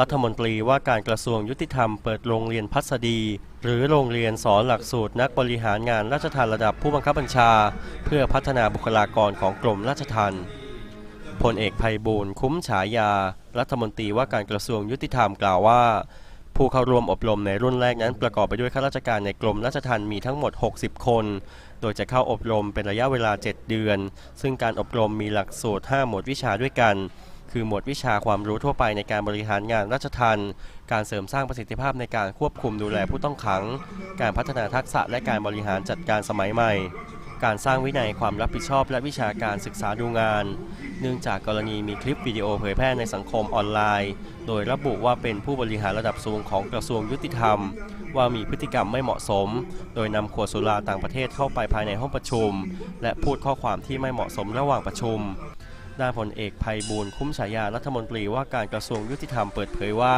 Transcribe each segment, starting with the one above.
รัฐมนตรีว่าการกระทรวงยุติธรรมเปิดโรงเรียนพัสดี หรือโรงเรียนสอนหลักสูตรนักบริหารงานราชทัณฑ์ระดับผู้บังคับบัญชา เพื่อพัฒนาบุคลากรของกรมราชทัณฑ์พลเอกภัยบูลย์คุ้มฉายา รัฐมนตรีว่าการกระทรวงยุติธรรมกล่าวว่า ผู้เข้าร่วมอบรมในรุ่นแรกนั้นประกอบไปด้วยข้าราชการในกรมราชทัณฑ์มีทั้งหมด 60 คน โดยจะเข้าอบรมเป็นระยะเวลา 7 เดือน ซึ่งการอบรมมีหลักสูตร 5 หมวดวิชาด้วยกัน คือหมวดวิชาความรู้ทั่วไปในการบริหารงานราชทัณฑ์การเสริมสร้างประสิทธิภาพในการควบคุมดูแลผู้ต้องขัง การพัฒนาทักษะและการบริหารจัดการสมัยใหม่ การสร้างวินัยความรับผิดชอบและวิชาการศึกษาดูงาน เนื่องจากกรณีมีคลิปวิดีโอเผยแพร่ในสังคมออนไลน์ โดยระบุว่าเป็นผู้บริหารระดับสูงของกระทรวงยุติธรรม ว่ามีพฤติกรรมไม่เหมาะสม โดยนำขวดสุราต่างประเทศเข้าไปภายในห้องประชุม และพูดข้อความที่ไม่เหมาะสมระหว่างประชุม ด้านพลเอกภัยบูลย์คุ้มฉายารัฐมนตรีว่าการกระทรวงยุติธรรมเปิดเผยว่า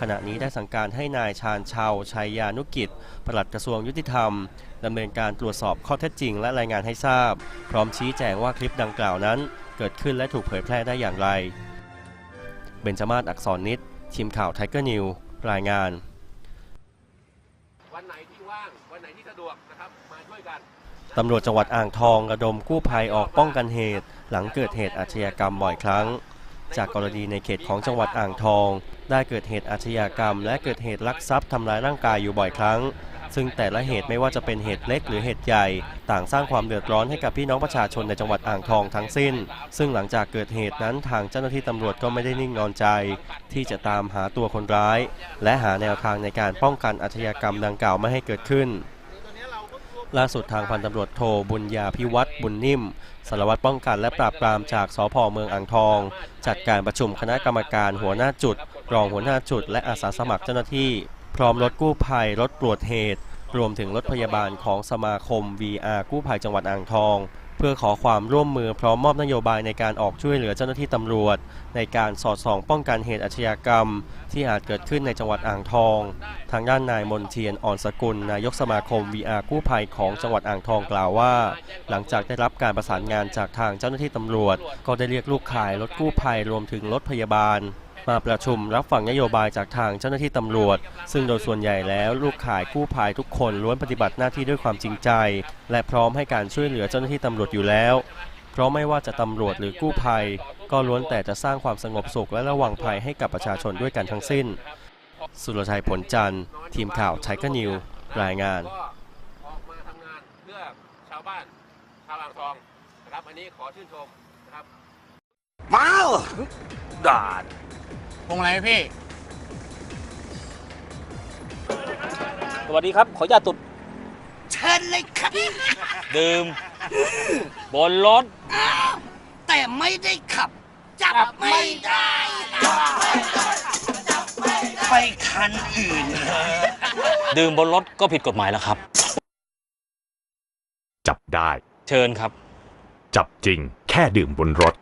ขณะนี้ได้สั่งการให้นายชาญชาวชัยยานุกิจปลัดกระทรวงยุติธรรมดำเนินการตรวจสอบข้อเท็จจริงและรายงานให้ทราบ พร้อมชี้แจงว่าคลิปดังกล่าวนั้น เกิดขึ้นและถูกเผยแพร่ได้อย่างไร เบญจมาศอักษรนิดทีมข่าวไทเกอร์นิวรายงาน วันไหนที่ว่างวันไหนที่สะดวกนะครับมาช่วยกัน ตำรวจจังหวัดอ่างทองระดมกู้ภัยออกป้องกันเหตุ หลังเกิดเหตุอาชญากรรมบ่อยครั้ง จากกรณีในเขตของจังหวัดอ่างทอง ได้เกิดเหตุอาชญากรรม และเกิดเหตุลักทรัพย์ทำร้ายร่างกายอยู่บ่อยครั้ง ซึ่งแต่ละเหตุไม่ว่าจะเป็นเหตุเล็กหรือเหตุใหญ่ ต่างสร้างความเดือดร้อนให้กับพี่น้องประชาชนในจังหวัดอ่างทองทั้งสิ้น ซึ่งหลังจากเกิดเหตุนั้นทางเจ้าหน้าที่ตำรวจก็ไม่ได้นิ่งนอนใจ ที่จะตามหาตัวคนร้าย และหาแนวทางในการป้องกันอาชญากรรมดังกล่าวไม่ให้เกิดขึ้น ล่าสุดทางพันตำรวจโทบุญญาพิวัตรบุญนิ่มสารวัตรป้องกันและปราบปรามจากสพเมืองอ่างทอง จัดการประชุมคณะกรรมการหัวหน้าจุด รองหัวหน้าจุด และอาสาสมัครเจ้าหน้าที่ พร้อมรถกู้ภัยรถตรวจเหตุ รวมถึงรถพยาบาลของสมาคม VR กู้ภัยจังหวัดอ่างทอง เพื่อขอความร่วมมือพร้อมมอบนโยบายในการออกช่วยเหลือเจ้าหน้าที่ตำรวจ ในการสอดส่องป้องกันเหตุอาชญากรรม ที่อาจเกิดขึ้นในจังหวัดอ่างทอง ทางด้านนายมนเทียนอ่อนสกุล นายกสมาคม VR กู้ภัยของจังหวัดอ่างทองกล่าวว่า หลังจากได้รับการประสานงานจากทางเจ้าหน้าที่ตำรวจ ก็ได้เรียกลูกข่ายรถกู้ภัยรวมถึงรถพยาบาล มาประชุมรับฟังนโยบายจากทางเจ้าหน้าที่ตำรวจ ซึ่งโดยส่วนใหญ่แล้วลูกขายกู้ภัยทุกคนล้วนปฏิบัติหน้าที่ด้วยความจริงใจ และพร้อมให้การช่วยเหลือเจ้าหน้าที่ตำรวจอยู่แล้ว เพราะไม่ว่าจะตำรวจหรือกู้ภัย ก็ล้วนแต่จะสร้างความสงบสุขและระวังภัยให้กับประชาชนด้วยกันทั้งสิ้น สุรชัยผลจันทร์ทีมข่าวไทเกนิวรายงานออกมาทำงานเพื่อชาวบ้านชาวอ่างทองนะครับอันนี้ขอชื่นชมนะครับ มาด่าพงอะไรพี่ สวัสดีครับ ขออนุญาตตุดเชิญเลยครับ ดื่ม บนรถ แต่ไม่ได้ขับ จับไม่ได้ ไปคันอื่น ดื่มบนรถก็ผิดกฎหมายแล้วครับ จับได้ เชิญครับ จับจริง แค่ดื่มบนรถ